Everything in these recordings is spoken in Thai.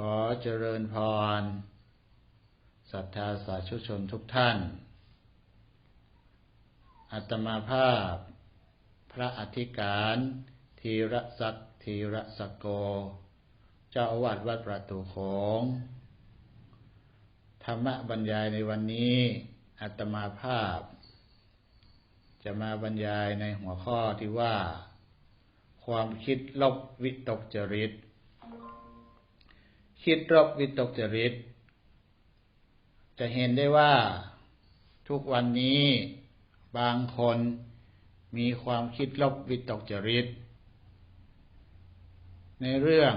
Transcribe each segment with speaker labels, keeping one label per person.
Speaker 1: ขอเจริญพรศรัทธาสาธุชนทุกท่าน อัตมาภาพ พระอธิการธีระศักดิ์ธีระสกโก เจ้าอาวาสวัดประตูโขงธรรมบรรยายในวันนี้อัตมาภาพ จะมาบรรยายในหัวข้อที่ว่า ความคิดลบวิตกจริต คิดลบวิตกจริต จะเห็นได้ว่าทุกวันนี้บางคนมีความคิดลบวิตกจริต ในเรื่อง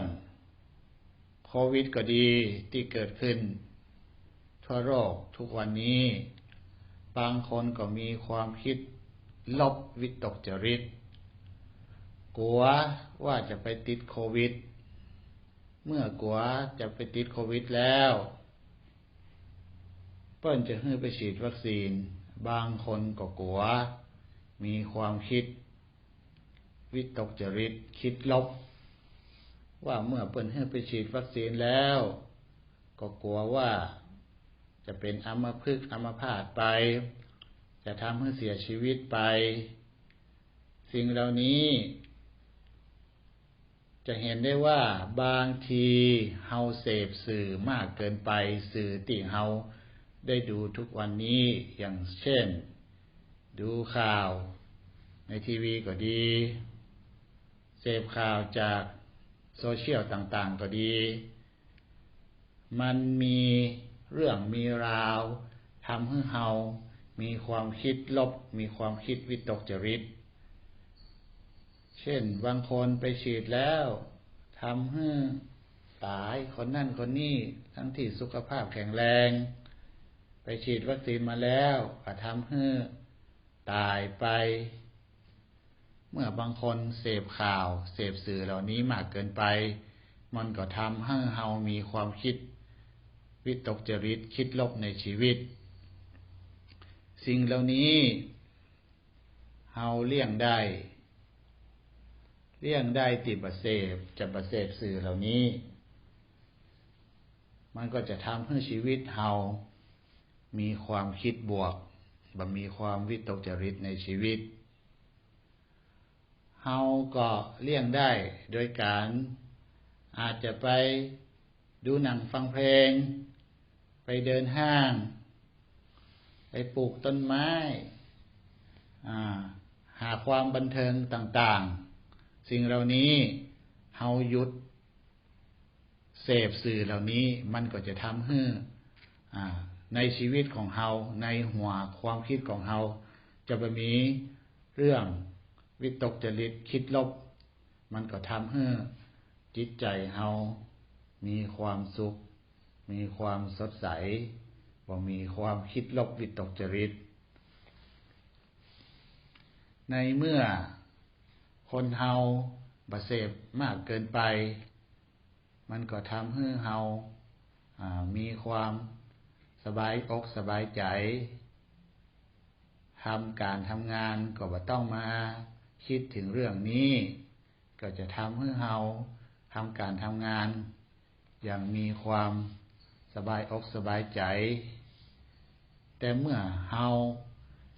Speaker 1: โควิดก็ดีที่เกิดขึ้น ทั่วโลกทุกวันนี้ บางคนก็มีความคิดลบวิตกจริต กลัวว่าจะไปติดโควิด เมื่อกลัวจะไปติดโควิดแล้ว เปิ้นจะให้ไปฉีดวัคซีน บางคนก็กลัว มีความคิด วิตกจริตคิดลบ ว่าเมื่อเปิ้นให้ไปฉีดวัคซีนแล้ว ก็กลัวว่าจะเป็นอัมพฤกษ์อัมพาตไป จะทำให้เสียชีวิตไป สิ่งเหล่านี้ จะเห็นได้ว่าบางทีเฮาเสพสื่อมากเกินไปสื่อที่เฮาได้ดูทุกวันนี้อย่างเช่น ดูข่าวในทีวีก็ดี เสพข่าวจากโซเชียลต่างๆก็ดี มันมีเรื่องมีราวทำให้เฮามีความคิดลบ มีความคิดวิตกจริต เช่นบางคนไปฉีดแล้วทำให้ตายคนนั่นคนนี้ทั้งที่สุขภาพแข็งแรง ไปฉีดวัคซีนมาแล้วก็ทำให้ตายไป เมื่อบางคนเสพข่าว เสพสื่อเหล่านี้มากเกินไป มันก็ทำให้เฮามีความคิด วิตกจริตคิดลบในชีวิต สิ่งเหล่านี้เฮาเลี่ยงได้ เลี่ยงได้ติบเสพจะบเสพสื่อเหล่านี้ มันก็จะทำให้ชีวิตเฮามีความคิดบวกบ่มีความวิตกจริตในชีวิต เฮาก็เลี่ยงได้โดยการอาจจะไปดูหนังฟังเพลง ไปเดินห้าง ไปปลูกต้นไม้ หาความบันเทิงต่างๆ สิ่งเหล่านี้เฮาหยุดเสพสื่อเหล่านี้มันก็จะทำให้ในชีวิตของเฮาในหัวความคิดของเฮาจะไปมีเรื่องวิตกจริตคิดลบ มันก็ทำให้จิตใจเฮามีความสุข มีความสดใสบ่มีความคิดลบวิตกจริต ในเมื่อ คนเฮาบะเสพมากเกินไป มันก็ทำให้เฮามีความสบายอกสบายใจทำการทำงานก็บ่ต้องมาคิดถึงเรื่องนี้ ก็จะทำให้เฮาทำการทำงาน อย่างมีความสบายอกสบายใจ แต่เมื่อเฮา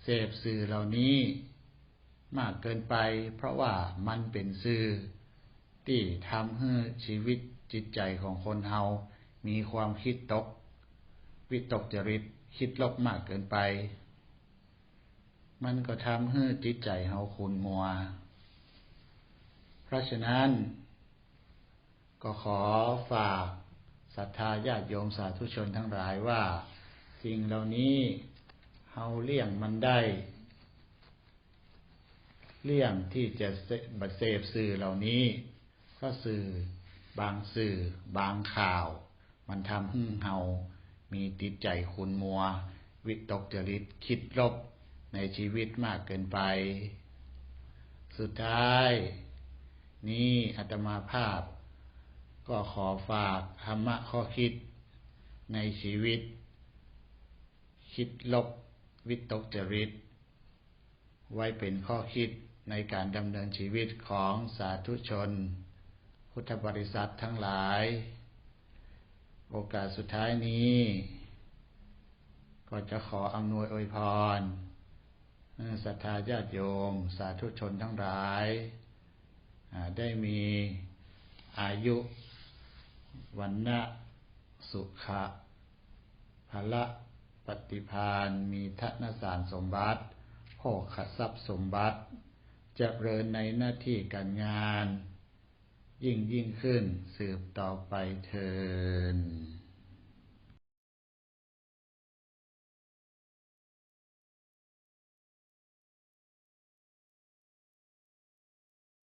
Speaker 1: เสพสื่อเหล่านี้ มากเกินไป เพราะว่ามันเป็นสื่อที่ทำให้ชีวิตจิตใจของคนเฮา มีความคิดตก วิตกจริตคิดลบมากเกินไป มันก็ทำให้จิตใจเฮาขุ่นมัว เพราะฉะนั้น ก็ขอฝากศรัทธาญาติโยมสาธุชนทั้งหลายว่า สิ่งเหล่านี้เฮาเลี่ยงมันได้ ลี่ยงที่จะบัเสพสื่อเหล่านี้ก็สื่อบางสื่อบางข่าว มันทำให้เฮามีติดใจคุณมัว วิตกจริตคิดลบในชีวิตมากเกินไป สุดท้าย นี้อาตมาภาพ ก็ขอฝากธรรมะข้อคิดในชีวิต คิดลบวิตกจริต ไว้เป็นข้อคิด ในการดำเนินชีวิตของสาธุชน พุทธบริษัททั้งหลาย โอกาสสุดท้ายนี้ ก็จะขออำนวยอวยพรศรัทธาญาติโยม สาธุชนทั้งหลาย ได้มีอายุวันนะสุขะภละปฏิพานมีทัศนสารสมบัติโภคทรัพย์สมบัติ จเจริญในหน้าที่การงาน ยิ่งยิ่งขึ้นสืบต่อไปเทิน